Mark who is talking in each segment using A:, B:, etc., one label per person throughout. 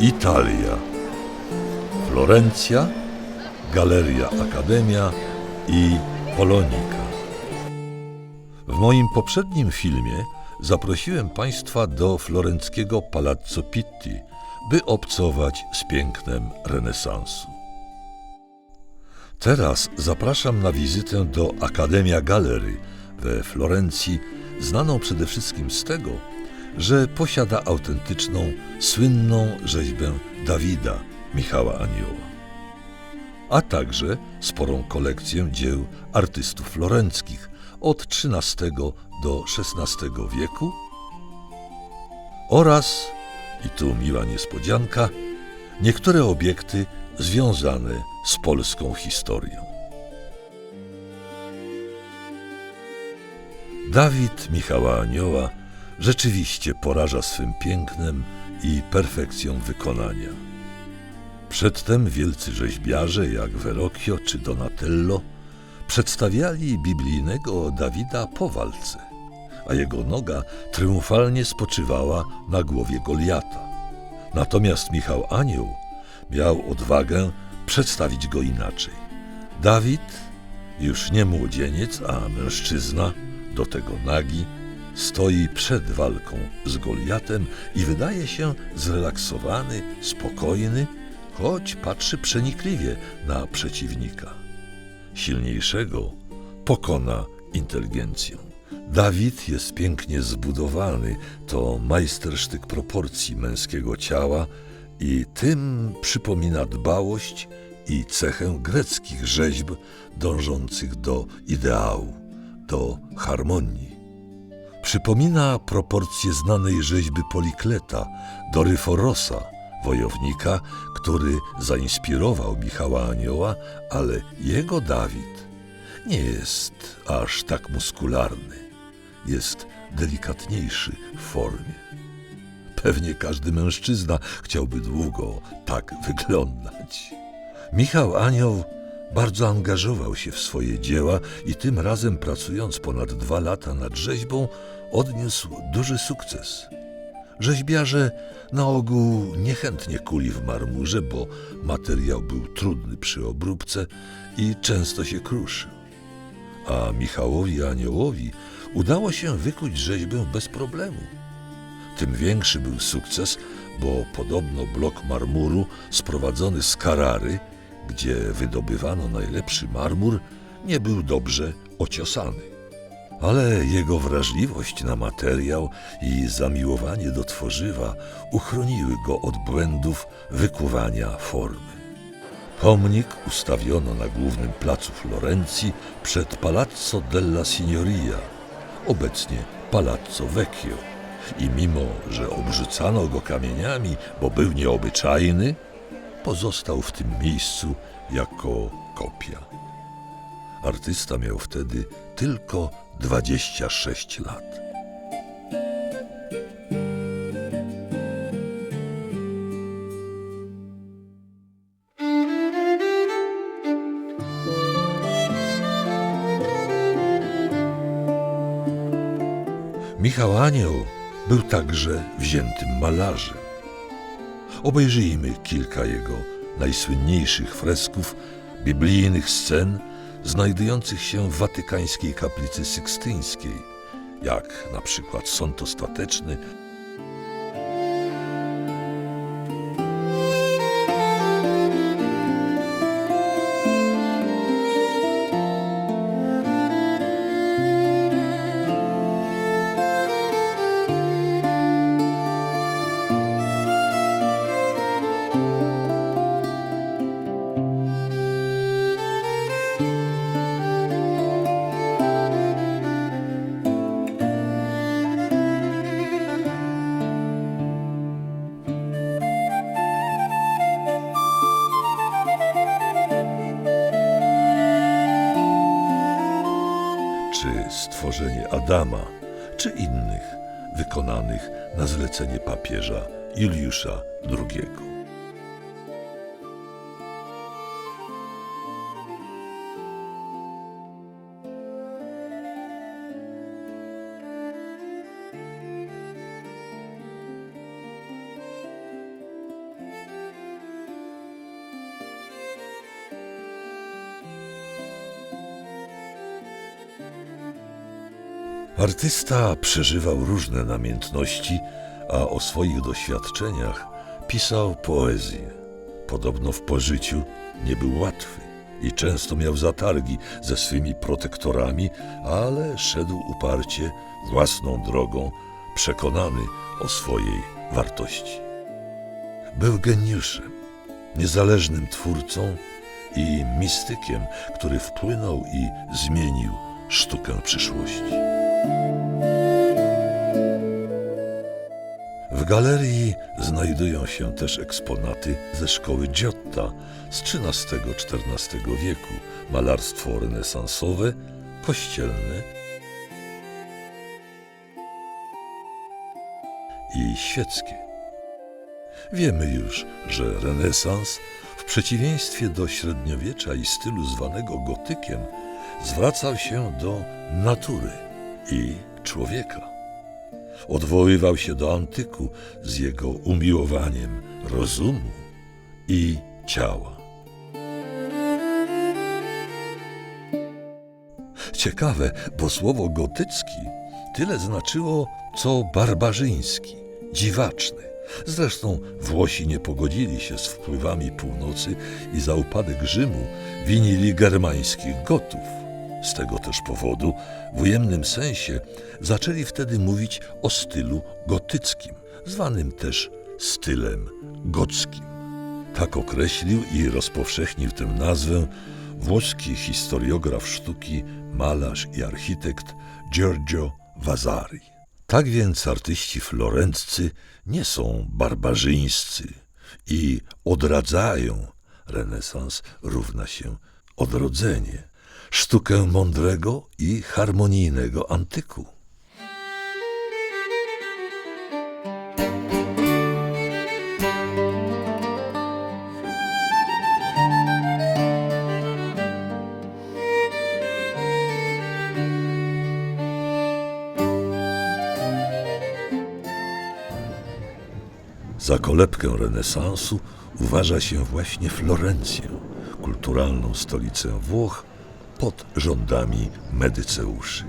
A: Italia. Florencja, Galeria Akademia i Polonika. W moim poprzednim filmie zaprosiłem Państwa do florenckiego Palazzo Pitti, by obcować z pięknem renesansu. Teraz zapraszam na wizytę do Akademia Galery we Florencji, znaną przede wszystkim z tego, że posiada autentyczną, słynną rzeźbę Dawida Michała Anioła, a także sporą kolekcję dzieł artystów florenckich od XIII do XVI wieku oraz, i tu miła niespodzianka, niektóre obiekty związane z polską historią. Dawid Michała Anioła rzeczywiście poraża swym pięknem i perfekcją wykonania. Przedtem wielcy rzeźbiarze jak Verrocchio czy Donatello przedstawiali biblijnego Dawida po walce, a jego noga triumfalnie spoczywała na głowie Goliata. Natomiast Michał Anioł miał odwagę przedstawić go inaczej. Dawid, już nie młodzieniec, a mężczyzna, do tego nagi, stoi przed walką z Goliatem i wydaje się zrelaksowany, spokojny, choć patrzy przenikliwie na przeciwnika. Silniejszego pokona inteligencją. Dawid jest pięknie zbudowany, to majstersztyk proporcji męskiego ciała i tym przypomina dbałość i cechę greckich rzeźb dążących do ideału, do harmonii. Przypomina proporcje znanej rzeźby Polikleta, Doryforosa, wojownika, który zainspirował Michała Anioła, ale jego Dawid nie jest aż tak muskularny. Jest delikatniejszy w formie. Pewnie każdy mężczyzna chciałby długo tak wyglądać. Michał Anioł bardzo angażował się w swoje dzieła i tym razem pracując ponad dwa lata nad rzeźbą, odniósł duży sukces. Rzeźbiarze na ogół niechętnie kuli w marmurze, bo materiał był trudny przy obróbce i często się kruszył. A Michałowi Aniołowi udało się wykuć rzeźbę bez problemu. Tym większy był sukces, bo podobno blok marmuru sprowadzony z Karary, gdzie wydobywano najlepszy marmur, nie był dobrze ociosany. Ale jego wrażliwość na materiał i zamiłowanie do tworzywa uchroniły go od błędów wykuwania formy. Pomnik ustawiono na głównym placu Florencji przed Palazzo della Signoria, obecnie Palazzo Vecchio. I mimo, że obrzucano go kamieniami, bo był nieobyczajny, pozostał w tym miejscu jako kopia. Artysta miał wtedy tylko 26 lat. Michał Anioł był także wziętym malarzem. Obejrzyjmy kilka jego najsłynniejszych fresków, biblijnych scen znajdujących się w watykańskiej kaplicy sykstyńskiej, jak na przykład Sąd Ostateczny czy stworzenie Adama, czy innych wykonanych na zlecenie papieża Juliusza II. Artysta przeżywał różne namiętności, a o swoich doświadczeniach pisał poezję. Podobno w pożyciu nie był łatwy i często miał zatargi ze swymi protektorami, ale szedł uparcie własną drogą, przekonany o swojej wartości. Był geniuszem, niezależnym twórcą i mistykiem, który wpłynął i zmienił sztukę przyszłości. Galerii znajdują się też eksponaty ze szkoły Giotta z XIII-XIV wieku, malarstwo renesansowe, kościelne i świeckie. Wiemy już, że renesans w przeciwieństwie do średniowiecza i stylu zwanego gotykiem zwracał się do natury i człowieka. Odwoływał się do antyku z jego umiłowaniem rozumu i ciała. Ciekawe, bo słowo gotycki tyle znaczyło co barbarzyński, dziwaczny. Zresztą Włosi nie pogodzili się z wpływami północy i za upadek Rzymu winili germańskich Gotów. Z tego też powodu, w ujemnym sensie, zaczęli wtedy mówić o stylu gotyckim, zwanym też stylem gockim. Tak określił i rozpowszechnił tę nazwę włoski historiograf sztuki, malarz i architekt Giorgio Vasari. Tak więc artyści florenccy nie są barbarzyńscy i odradzają. Renesans równa się odrodzenie, sztukę mądrego i harmonijnego antyku. Za kolebkę renesansu uważa się właśnie Florencję, kulturalną stolicę Włoch pod rządami Medyceuszy.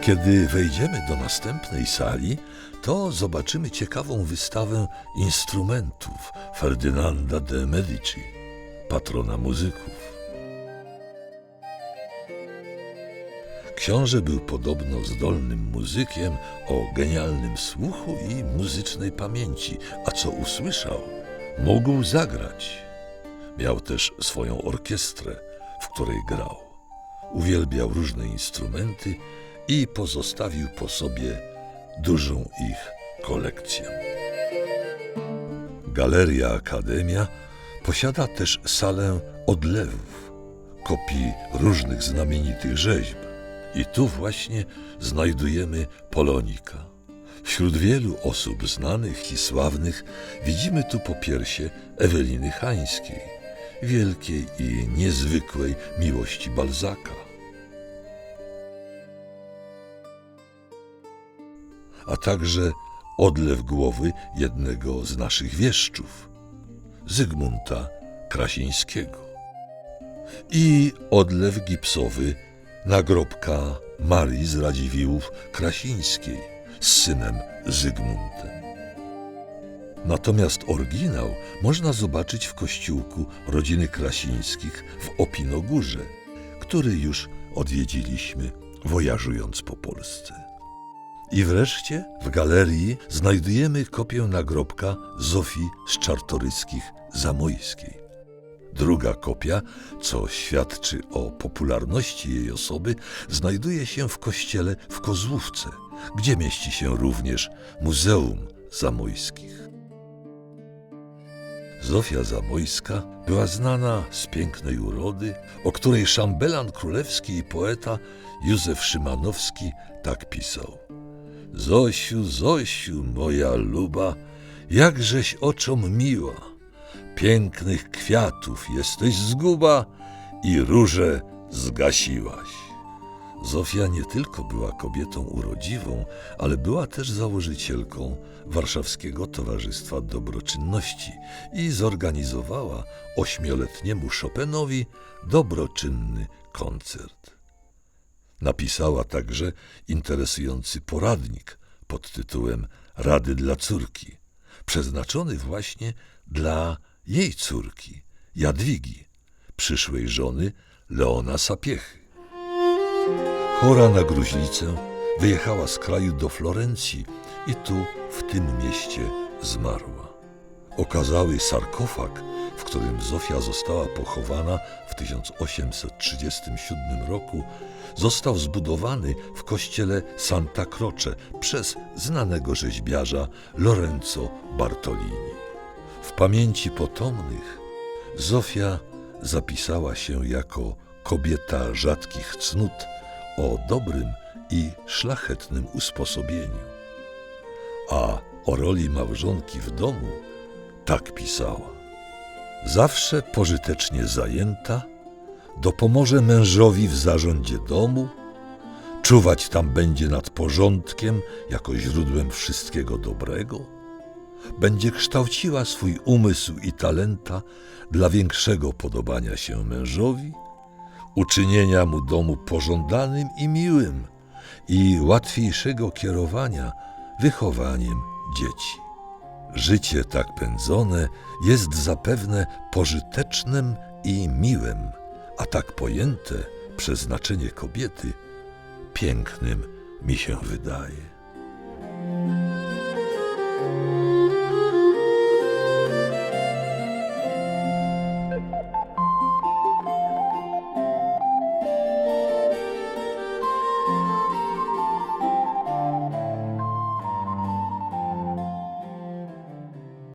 A: Kiedy wejdziemy do następnej sali, to zobaczymy ciekawą wystawę instrumentów Ferdynanda de Medici, patrona muzyków. Książę był podobno zdolnym muzykiem o genialnym słuchu i muzycznej pamięci, a co usłyszał, mógł zagrać. Miał też swoją orkiestrę, w której grał. Uwielbiał różne instrumenty i pozostawił po sobie dużą ich kolekcję. Galeria Akademia posiada też salę odlewów, kopii różnych znamienitych rzeźb. I tu właśnie znajdujemy Polonika. Wśród wielu osób znanych i sławnych widzimy tu popiersie Eweliny Hańskiej, wielkiej i niezwykłej miłości Balzaka. A także odlew głowy jednego z naszych wieszczów, Zygmunta Krasińskiego. I odlew gipsowy nagrobka Marii z Radziwiłłów Krasińskiej z synem Zygmuntem. Natomiast oryginał można zobaczyć w kościółku rodziny Krasińskich w Opinogórze, który już odwiedziliśmy, wojażując po Polsce. I wreszcie w galerii znajdujemy kopię nagrobka Zofii z Czartoryskich Zamojskiej. Druga kopia, co świadczy o popularności jej osoby, znajduje się w kościele w Kozłówce, gdzie mieści się również Muzeum Zamojskich. Zofia Zamojska była znana z pięknej urody, o której szambelan królewski i poeta Józef Szymanowski tak pisał. Zosiu, Zosiu, moja luba, jakżeś oczom miła, pięknych kwiatów jesteś zguba i róże zgasiłaś. Zofia nie tylko była kobietą urodziwą, ale była też założycielką Warszawskiego Towarzystwa Dobroczynności i zorganizowała ośmioletniemu Chopinowi dobroczynny koncert. Napisała także interesujący poradnik pod tytułem Rady dla córki, przeznaczony właśnie dla jej córki, Jadwigi, przyszłej żony Leona Sapiechy. Chora na gruźlicę, wyjechała z kraju do Florencji i tu, w tym mieście, zmarła. Okazały sarkofag, w którym Zofia została pochowana w 1837 roku, został zbudowany w kościele Santa Croce przez znanego rzeźbiarza Lorenzo Bartolini. W pamięci potomnych Zofia zapisała się jako kobieta rzadkich cnót o dobrym i szlachetnym usposobieniu. A o roli małżonki w domu tak pisała. Zawsze pożytecznie zajęta, dopomoże mężowi w zarządzie domu, czuwać tam będzie nad porządkiem jako źródłem wszystkiego dobrego, będzie kształciła swój umysł i talenta dla większego podobania się mężowi, uczynienia mu domu pożądanym i miłym i łatwiejszego kierowania wychowaniem dzieci. Życie tak pędzone jest zapewne pożytecznym i miłym, a tak pojęte przeznaczenie kobiety pięknym mi się wydaje.